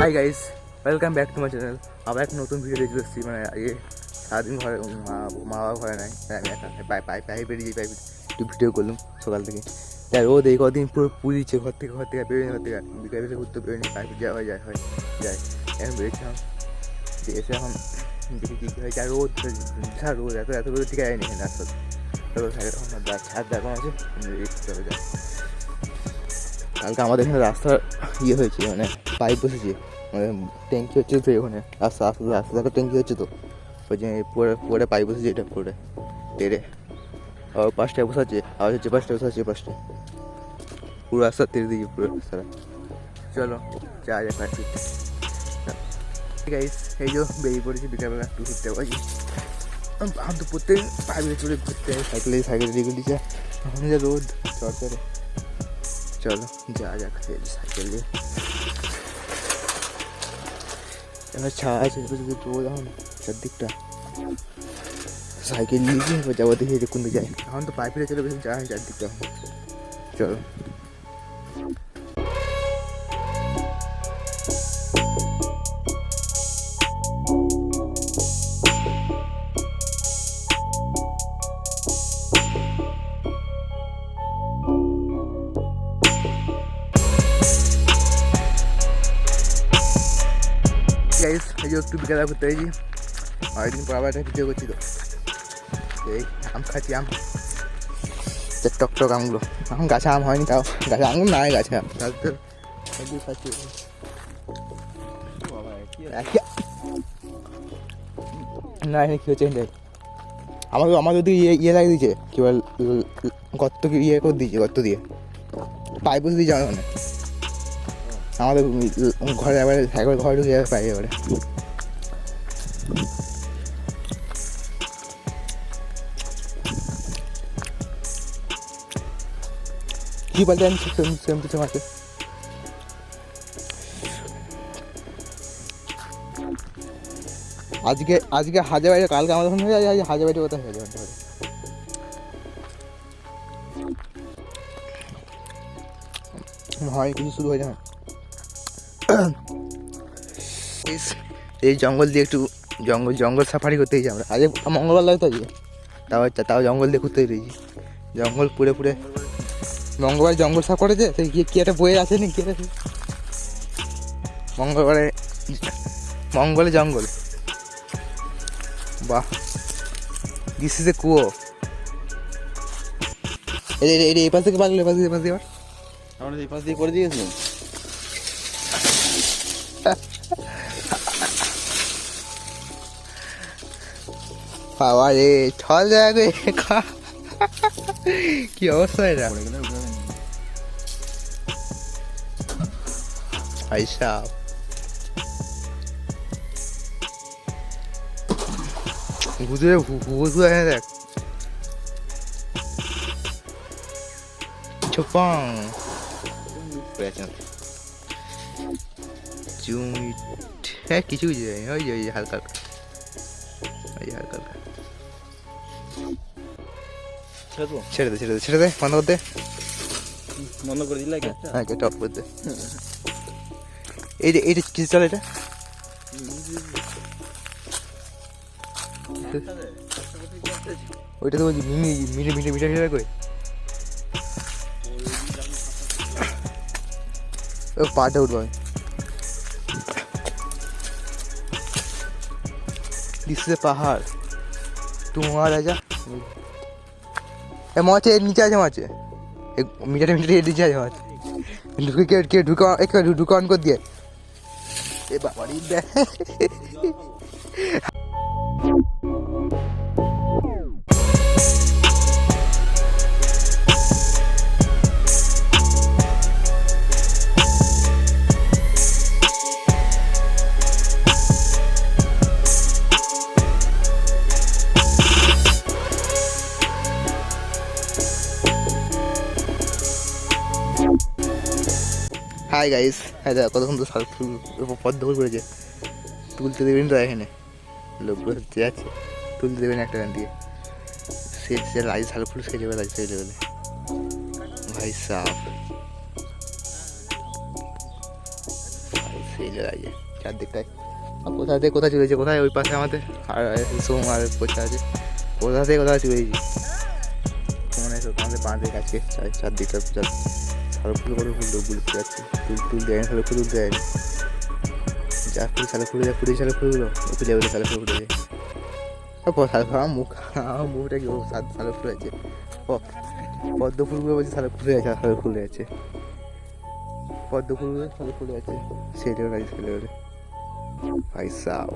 Hi guys welcome back to my channel আবার একটা নতুন ভিডিও দেখতে এসেছি মানে আগে সারাদিন ঘরে মা বাবা ঘরে নাই তাই আমি পাই পাই পাই বেরিয়ে পাই একটু ভিডিও করলাম সকাল থেকে তাই রোদ এই কদিন পুরো পুজিছে ঘর থেকে ঘর থেকে বেরোয়নি ঘর থেকে বিকালে বিকালে ঘুরতে বেরোয়নি পাইপ যাওয়া হয় যায় হয় যায় এখন বেরিয়েছিলাম যে এসে এখন দেখি কী হয়েছে আর রোদ বিশাল রোদ এত এত রোদ ঠিক এখানে রাস্তা আর ছাদ দেখো আছে চলে যায় কালকে আমাদের এখানে রাস্তা ইয়ে হয়েছে মানে পাইপ বসেছে মানে ট্যাঙ্কি হচ্ছে তো ওখানে রাস্তা আস্তে আস্তে আস্তে ট্যাঙ্কি হচ্ছে তো। ওই যে পরে পরে পাইপ বসেছে এটা পরে টেরে আর পাঁচটায় বসাচ্ছে আর হচ্ছে পাঁচটায় বসাচ্ছে পাঁচটায় পুরো রাস্তা তেরে দিয়েছে, পুরো রাস্তাটা। চলো যা যা ঠিক আছে এই যে বেরিয়ে পড়েছি বিকালবেলা একটু ঘুরতে পারছি আমি তো প্রত্যেক পাইপে চলে ঘুরতে সাইকেলে সাইকেলে দিয়ে যা এখন যা রোড চড় চড়ে চলো যা যাক সাইকেল দিয়ে এবার ছায়া আছে এবার যদি রোদ এখন চারদিকটা সাইকেল নিয়ে গিয়ে এবার যাব দেখি কোন দিকে যায় এখন তো পাইপে চলে বেশি যাওয়া হয় চারদিকটা গাইস এই একটু বিকেলা করতে হয়েছি অনেকদিন পর আবার একটা ভিডিও করছি তো। এই আম খাচ্ছি, আম। টক টক আমগুলো। এখন গাছে আম হয়নি তাও। গাছে আঙুর নাই, গাছে আম। খাচ্ছি। না, এখানে কী হচ্ছে এখানে? আমাদের ওদিকে ইয়ে ইয়ে লাগিয়ে দিয়েছে, কী বল গর্ত ইয়ে করে দিয়েছে, গর্ত দিয়ে? পাইপ বসে দিয়েছে আমার আমাদের ঘরে এবারে একবার ঘরে ঢুকে যাবে পাই এবারে কি বলতে আমি সেম সেম সেম আছে। আজকে আজকে হাজার বাইরে কালকে আমাদের ওখানে হয়ে যায় হাজার বাইরে কোথায় হয়ে যাবে? হয়, কিছু শুরু হয়ে যায় এই- জঙ্গল দিয়ে একটু জঙ্গল জঙ্গল সাফারি করতে গেছি আমরা আজ মঙ্গলবার লাগে তো আজকে। তাও তাও জঙ্গল দিয়ে ঘুরতে পেরেছি জঙ্গল পুরে পুরে মঙ্গলবার জঙ্গল সাফ করেছে? সেই কি একটা বইয়ে আছে নি কি আছে মঙ্গলবারে মঙ্গলে জঙ্গল। বাহ। দিস ইজ এ কুয়ো এই পাশ থেকে পারলে এই পাশ এই পাশ দিয়ে আমরা এই পাশ দিয়ে করে দিয়েছি। বাবা রে ছল জায়গায় কি অবস্থা এটা পড়ে গেলে উঠে যাবেন ভাই সাহ গুজরে ভূত হয়ে দেখ চপাং জুমিট হ্যাঁ কিছু ওই যে ওই যে হালকা হালকা। ওই যে হালকা হালকা। ছেড়ে দে ছেড়ে দে ছেড়ে দে বন্ধ করতে বন্ধ করে দিলে হ্যাঁ করতে এই যে এইটা কিছু চলে এটা? ওইটা তো বলছি মিমি মিটে মিটে মিটে মিটে করে ও পাটা উঠবো। আমি ইজ পাহাড়। তোমার রাজা। এ, মাছে নিচে আছে মাছে মিটারে মিটারে এর নিচে আছে মাছ। ঢুকে কে কে, ঢুকে এক দিয়ে। এ, বাবারি, দেখ। হাই গাইস হ্যাঁ দাদা কতক্ষণ তো পদ্ম ফুল করেছে তুলতে দেবেন তো এখানে। লোকগুলো যাচ্ছে তুলতে দেবেন একটা গান দিয়ে। সে সে লাই শাল ফুল সেজে বেলা সেই লেভেলে ভাই সাহ সেই জায়গায় চারদিকটায়। আর কোথা থেকে কোথায় চলেছে? কোথায়? ওই পাশে আমাদের আর সোম আর বসে আছে। কোথা থেকে কোথায় চলেছি? মনে আমাদের বাঁধের কাছে চারদিকটা চার সালো ফুল করে ফুল ফুলে যাচ্ছে। ফুল টুল দেয়নি সালো ফুল দেয়নি যা ফুল সালো ফুলে যায় ফুলে সালো ফুলগুলো ফুলে ফুলে সালো ফুল ফুলে যায় তারপর ফুল মুখ আমার মুখটা কি, ও সাত- সালো ফুলে আছে পদ্ম ফুলগুলো বলছে সালো ফুলে আছে সালো ফুলে আছে পদ্ম ফুলগুলো সালো ফুলে আছে সেটাও কাছে ছেলে বলে, ভাই সাও